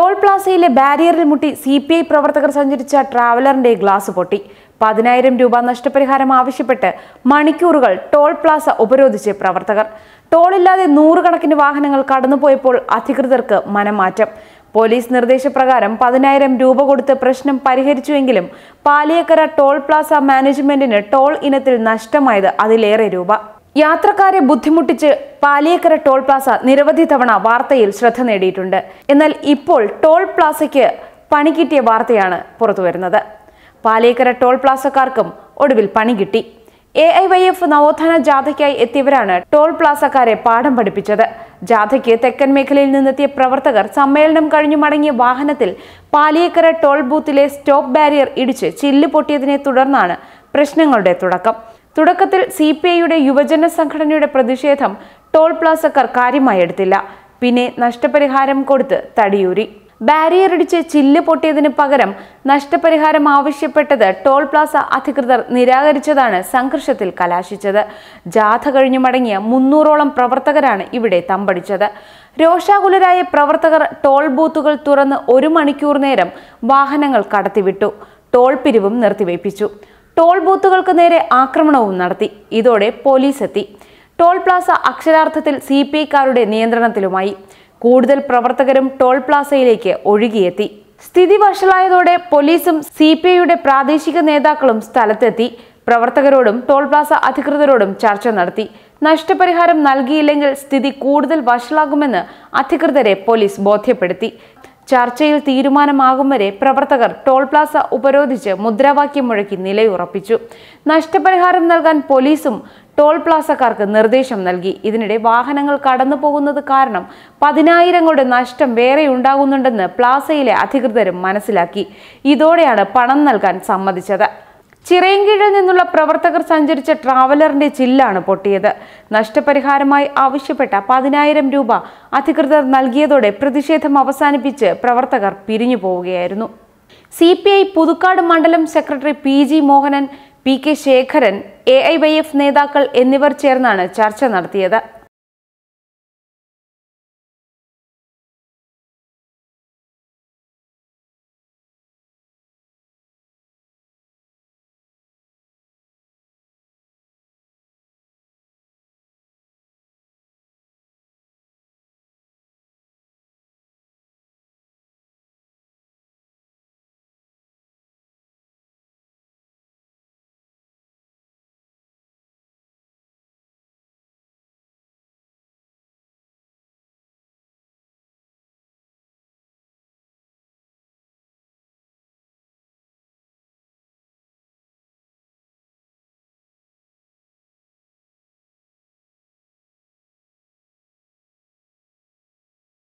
Toll പ്ലാസയിലെ ബാരിയറിൽ മുട്ടി C P I പ്രവർത്തകർ സഞ്ചരിച്ച ട്രാവലറിന്റെ ഗ്ലാസ് പൊട്ടി. പതിനായിരം രൂപ നഷ്ടപരിഹാരം ആവശ്യപ്പെട്ട് മണിക്കൂറുകൾ ടോൾ പ്ലാസ ഉപരോധിച്ച് പ്രവർത്തകർ. ടോളില്ലാതെ നൂറുകണക്കിന് വാഹനങ്ങൾ കടന്നുപോയപ്പോൾ അധികൃതർക്ക് മനംമാറ്റം. പോലീസ് നിർദ്ദേശപ്രകാരം പതിനായിരം രൂപ കൊടുത്ത് പ്രശ്നം പരിഹരിച്ചുവെങ്കിലും പാലിയക്കര ടോൾ പ്ലാസ മാനേജ്മെന്റിന് ടോൾ ഇനത്തിൽ നഷ്ടമായത് അതിലേറെ രൂപ. യാത്രക്കാരെ ബുദ്ധിമുട്ടിച്ച് പാലിയേക്കര ടോൾ പ്ലാസ നിരവധി തവണ വാർത്തയിൽ ശ്രദ്ധ നേടിയിട്ടുണ്ട്. എന്നാൽ ഇപ്പോൾ ടോൾ പ്ലാസയ്ക്ക് പണി കിട്ടിയ വാർത്തയാണ് പുറത്തുവരുന്നത്. പാലിയേക്കര ടോൾ പ്ലാസക്കാർക്കും ഒടുവിൽ പണി കിട്ടി. എ ഐ വൈ എഫ് നവോത്ഥാന ജാഥയ്ക്കായി എത്തിയവരാണ് ടോൾ പ്ലാസക്കാരെ പാഠം പഠിപ്പിച്ചത്. ജാഥയ്ക്ക് തെക്കൻ മേഖലയിൽ നിന്നെത്തിയ പ്രവർത്തകർ സമ്മേളനം കഴിഞ്ഞു മടങ്ങിയ വാഹനത്തിൽ പാലിയേക്കര ടോൾ ബൂത്തിലെ സ്റ്റോപ്പ് ബാരിയർ ഇടിച്ച് ചില്ല് പൊട്ടിയതിനെ തുടർന്നാണ് പ്രശ്നങ്ങളുടെ തുടക്കം. തുടക്കത്തിൽ സി പി ഐയുടെ യുവജന സംഘടനയുടെ പ്രതിഷേധം ടോൾ പ്ലാസക്കാർ കാര്യമായി എടുത്തില്ല. പിന്നെ നഷ്ടപരിഹാരം കൊടുത്ത് തടിയൂരി. ബാരിയർ ഇടിച്ച് ചില്ല് പൊട്ടിയതിന് പകരം നഷ്ടപരിഹാരം ആവശ്യപ്പെട്ടത് ടോൾ പ്ലാസ അധികൃതർ നിരാകരിച്ചതാണ് സംഘർഷത്തിൽ കലാശിച്ചത്. ജാഥ കഴിഞ്ഞു മടങ്ങിയ മുന്നൂറോളം പ്രവർത്തകരാണ് ഇവിടെ തമ്പടിച്ചത്. രോഷാകുലരായ പ്രവർത്തകർ ടോൾ ബൂത്തുകൾ തുറന്ന് ഒരു മണിക്കൂർ നേരം വാഹനങ്ങൾ കടത്തിവിട്ടു. ടോൾ പിരിവും നിർത്തിവയ്പ്പിച്ചു ടോൾ ബൂത്തുകൾക്ക് നേരെ ആക്രമണവും നടത്തി. ഇതോടെ പോലീസ് എത്തി. ടോൾ പ്ലാസ അക്ഷരാർത്ഥത്തിൽ സി പി ഐക്കാരുടെ നിയന്ത്രണത്തിലുമായി. കൂടുതൽ പ്രവർത്തകരും ടോൾ പ്ലാസയിലേക്ക് ഒഴുകിയെത്തി. സ്ഥിതി വഷളായതോടെ പോലീസും സി പി ഐയുടെ പ്രാദേശിക നേതാക്കളും സ്ഥലത്തെത്തി. പ്രവർത്തകരോടും ടോൾ പ്ലാസ അധികൃതരോടും ചർച്ച നടത്തി. നഷ്ടപരിഹാരം നൽകിയില്ലെങ്കിൽ സ്ഥിതി കൂടുതൽ വഷളാകുമെന്ന് അധികൃതരെ പോലീസ് ബോധ്യപ്പെടുത്തി. ചർച്ചയിൽ തീരുമാനമാകും വരെ പ്രവർത്തകർ ടോൾ പ്ലാസ ഉപരോധിച്ച് മുദ്രാവാക്യം മുഴക്കി നിലയുറപ്പിച്ചു. നഷ്ടപരിഹാരം നൽകാൻ പോലീസും ടോൾ പ്ലാസക്കാർക്ക് നിർദ്ദേശം നൽകി. ഇതിനിടെ വാഹനങ്ങൾ കടന്നു പോകുന്നത് കാരണം പതിനായിരങ്ങളുടെ നഷ്ടം വേറെ ഉണ്ടാകുന്നുണ്ടെന്ന് പ്ലാസയിലെ അധികൃതരും മനസ്സിലാക്കി. ഇതോടെയാണ് പണം നൽകാൻ സമ്മതിച്ചത്. ചിറയൻകീഴിൽ നിന്നുള്ള പ്രവർത്തകർ സഞ്ചരിച്ച ട്രാവലറിന്റെ ചില്ലാണ് പൊട്ടിയത്. നഷ്ടപരിഹാരമായി ആവശ്യപ്പെട്ട പതിനായിരം രൂപ അധികൃതർ നൽകിയതോടെ പ്രതിഷേധം അവസാനിപ്പിച്ച് പ്രവർത്തകർ പിരിഞ്ഞു പോവുകയായിരുന്നു. സി പി ഐ പുതുക്കാട് മണ്ഡലം secretary P G Mohanan P K Sekharan A I Y F നേതാക്കൾ എന്നിവർ ചേർന്നാണ് ചർച്ച നടത്തിയത്.